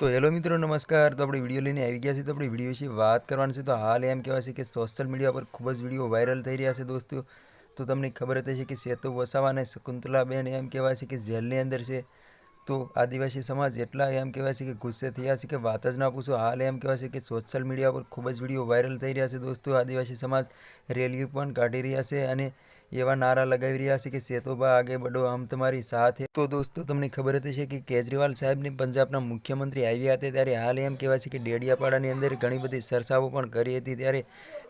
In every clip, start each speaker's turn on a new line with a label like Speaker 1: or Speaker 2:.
Speaker 1: તો હેલો મિત્રો, નમસ્કાર. તો આપણે વીડિયો લઈને આવી ગયા છીએ. તો આપણે વીડિયો વિશે વાત કરવાની છે. તો હાલ એમ કહેવાય છે કે સોશિયલ મીડિયા પર ખૂબ જ વીડિયો વાયરલ થઈ રહ્યા છે દોસ્તો. તો તમને ખબર જ છે કે સેતુ વસાવા અને શકુંતલાબેન એમ કહેવાય છે કે જેલની અંદર છે. તો આદિવાસી સમાજ એટલા એમ કહેવાય છે કે ગુસ્સે થયા છે કે વાત જ ના પૂછો. હાલ એમ કહેવાય છે કે સોશિયલ મીડિયા પર ખૂબ જ વીડિયો વાયરલ થઈ રહ્યા છે દોસ્તો. આદિવાસી સમાજ રેલી પણ કાઢી રહ્યા છે અને એવા નારા લગાવી રહ્યા છે કે સેતોબા આગે બડો આમ તમારી સાથે. તો દોસ્તો, તમને ખબર હતી છે કે કેજરીવાલ સાહેબને પંજાબના મુખ્યમંત્રી આવ્યા હતા ત્યારે હાલ એમ કહેવાય છે કે ડેડિયાપાડાની અંદર ઘણી બધી ચર્ચાઓ પણ કરી હતી. ત્યારે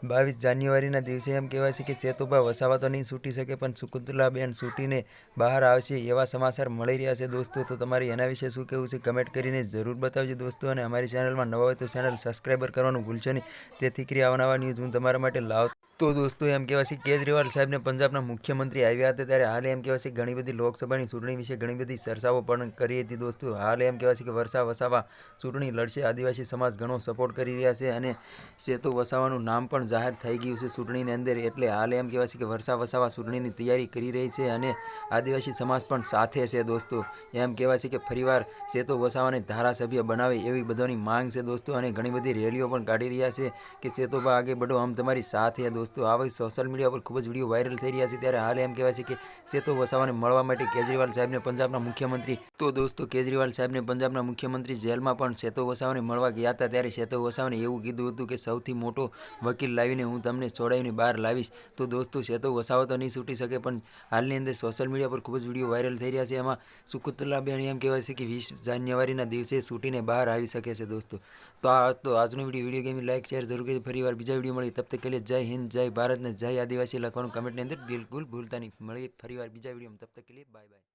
Speaker 1: બાવીસ જાન્યુઆરીના દિવસે એમ કહેવાય છે કે સેતુબા વસાવા તો નહીં છૂટી શકે, પણ શકુંતલાબેન છૂટીને બહાર આવશે એવા સમાચાર મળી રહ્યા છે દોસ્તો. તો તમારી એના વિશે શું કહેવું છે કમેન્ટ કરીને જરૂર બતાવજો દોસ્તો, અને અમારી ચેનલમાં નવા હોય તો ચેનલ સબસ્ક્રાઈબર કરવાનું ભૂલશો નહીં. તેથી કરી આવનાવા નવા ન્યૂઝ હું તમારા માટે લાવ તો દોસ્તો, એમ કહેવાય છે, કેજરીવાલ સાહેબને પંજાબના મુખ્યમંત્રી આવ્યા હતા ત્યારે હાલ એમ કહેવાય છે, ઘણી બધી લોકસભાની ચૂંટણી વિશે ઘણી બધી ચર્ચાઓ પણ કરી હતી દોસ્તો. હાલ એમ કહેવાય છે કે વરસા વસાવા ચૂંટણી લડશે, આદિવાસી સમાજ ઘણો સપોર્ટ કરી રહ્યા છે અને સેતુ વસાવાનું નામ પણ જાહેર થઈ ગયું છે ચૂંટણીની અંદર. એટલે હાલ એમ કહેવાય છે કે વરસા વસાવા ચૂંટણીની તૈયારી કરી રહી છે અને આદિવાસી સમાજ પણ સાથે છે દોસ્તો. એમ કહેવાય છે કે ફરીવાર સેતુ વસાવાને ધારાસભ્ય બનાવે એવી બધાની માંગ છે દોસ્તો અને ઘણી બધી રેલીઓ પણ કાઢી રહ્યા છે કે સેતુબા આગે બઢો આમ તમારી સાથે દોસ્તો. આવા સોશિયલ મીડિયા પર ખૂબ જ વીડિયો વાયરલ થઈ રહ્યા છે. ત્યારે હાલ એમ કહેવાય છે કે સેતુ વસાવાને મળવા માટે કેજરીવાલ સાહેબને પંજાબના મુખ્યમંત્રી તો દોસ્તો કેજરીવાલ સાહેબને પંજાબના મુખ્યમંત્રી જેલમાં પણ સેતુ વસાવાને મળવા ગયા હતા. ત્યારે સેતુ વસાવાને એવું કીધું હતું કે સૌથી મોટો વકીલ લાવીને હું તમને છોડાવીને બહાર લાવીશ. તો દોસ્તો સેતુ વસાવા તો નહીં છૂટી શકે, પણ હાલની અંદર સોશિયલ મીડિયા પર ખૂબ જ વીડિયો વાયરલ થઈ રહ્યા છે. એમાં સુકુતલાબેન એમ કહેવાય છે કે વીસ જાન્યુઆરીના દિવસે છૂટીને બહાર આવી શકે છે દોસ્તો. તો આ તો આજનો video video game like share જરૂર કરી ફરી વાર બીજા વીડિયો મળી. તબ તક કે જય હિન્દ જય ભારતને જય આદિવાસી લખવાનું કમેન્ટની અંદર બિલકુલ ભૂલતા નહીં. મળીએ ફરીવાર બીજા વિડીયોમાં. તબ તક કે બાય બાય.